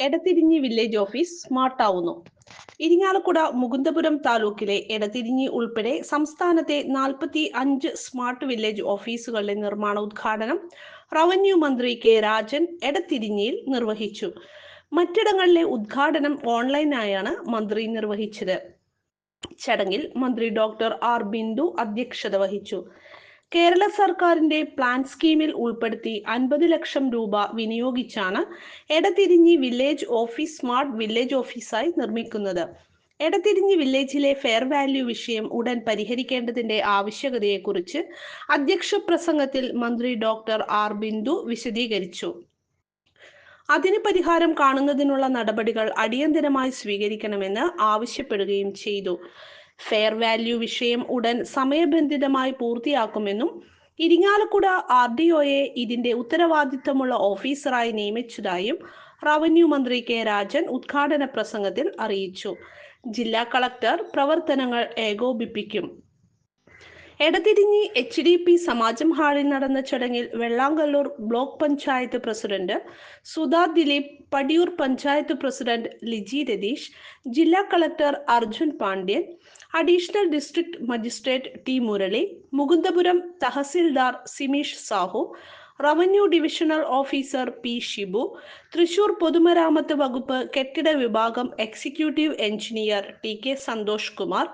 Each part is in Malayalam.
എടത്തിരിഞ്ഞി വില്ലേജ് ഓഫീസ് സ്മാർട്ടാവുന്നു. ഇരിങ്ങാലക്കുട മുകുന്ദപുരം താലൂക്കിലെ എടത്തിരിഞ്ഞി ഉൾപ്പെടെ സംസ്ഥാനത്തെ നാൽപ്പത്തി അഞ്ച് സ്മാർട്ട് വില്ലേജ് ഓഫീസുകളുടെ നിർമ്മാണ ഉദ്ഘാടനം റവന്യൂ മന്ത്രി കെ രാജൻ എടത്തിരിഞ്ഞിയിൽ നിർവഹിച്ചു. മറ്റിടങ്ങളിലെ ഉദ്ഘാടനം ഓൺലൈനായാണ് മന്ത്രി നിർവഹിച്ചത്. ചടങ്ങിൽ മന്ത്രി ഡോക്ടർ ആർ ബിന്ദു അധ്യക്ഷത വഹിച്ചു. കേരള സർക്കാരിന്റെ പ്ലാൻ സ്കീമിൽ ഉൾപ്പെടുത്തി അൻപത് ലക്ഷം രൂപ വിനിയോഗിച്ചാണ് Edathirinji village office smart village ഓഫീസായി നിർമ്മിക്കുന്നത്. എടതിരിഞ്ഞി വില്ലേജിലെ ഫെയർ വാല്യൂ വിഷയം ഉടൻ പരിഹരിക്കേണ്ടതിന്റെ ആവശ്യകതയെക്കുറിച്ച് അധ്യക്ഷ പ്രസംഗത്തിൽ മന്ത്രി ഡോക്ടർ ആർ ബിന്ദു വിശദീകരിച്ചു. അതിന് പരിഹാരം കാണുന്നതിനുള്ള നടപടികൾ അടിയന്തരമായി സ്വീകരിക്കണമെന്ന് ആവശ്യപ്പെടുകയും ചെയ്തു. ഫെയർ വാല്യൂ വിഷയം ഉടൻ സമയബന്ധിതമായി പൂർത്തിയാക്കുമെന്നും ഇരിങ്ങാലക്കുട ആർ ഡി ഒയെ ഇതിന്റെ ഉത്തരവാദിത്തമുള്ള ഓഫീസറായി നിയമിച്ചതായും റവന്യൂ മന്ത്രി കെ രാജൻ ഉദ്ഘാടന പ്രസംഗത്തിൽ അറിയിച്ചു. ജില്ലാ കളക്ടർ പ്രവർത്തനങ്ങൾ ഏകോപിപ്പിക്കും. എടതിരിഞ്ഞി എച്ച് ഡി പി സമാജം ഹാളിൽ നടന്ന ചടങ്ങിൽ Vellangallur block panchayat president Sudha Dileep Padiyoor panchayat president Liji Ratheesh ജില്ലാ collector Arjun Pandian additional district magistrate T Murali Mukundapuram tahsildar Simeesh Sahu revenue divisional officer P Shibu Thrissur പൊതുമരാമത്ത് വകുപ്പ് കെട്ടിട വിഭാഗം executive engineer T K Santhosh Kumar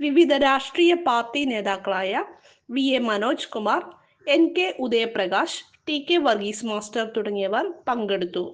വിവിധ രാഷ്ട്രീയ പാർട്ടി നേതാക്കളായ V A Manoj Kumar N K Udayaprakash T K Varghese master തുടങ്ങിയവർ പങ്കെടുത്തു.